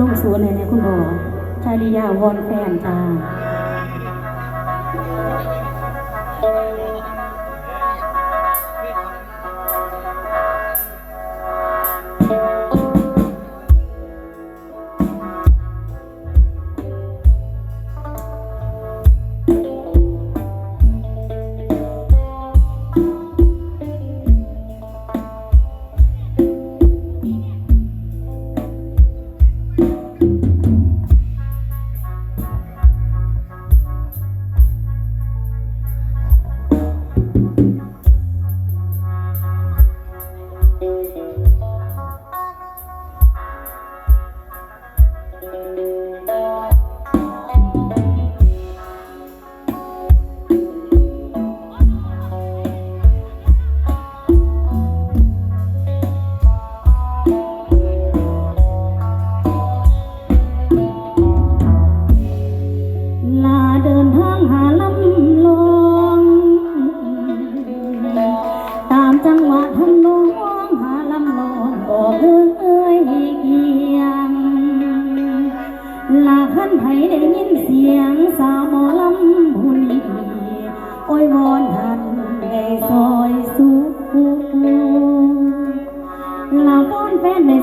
ลงสวนเลยเนี่ยคุณพ่อชาลิยาวอนแฟนจ้า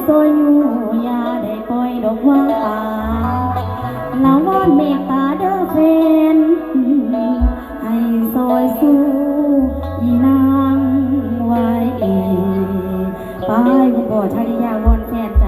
ซอยอยู่อย่าได้ปล่อยดอกว่างป่าลาวอนเมตตาเด้อแฟนให้ซอยสู้อีนางไว้ไปคุณพ่อชาลิยาวอนแฟน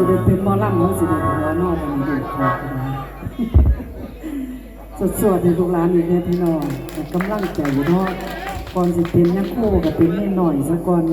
สิได้เป็นหมอลำมันสิได้หัวนอกมันดูคอสดสดในลูกหลานอีกแน่พี่น้องกำลังใจอยู่นาก่อนสิเป็นนักโคกับเป็นแน่หน่อยซะก่อน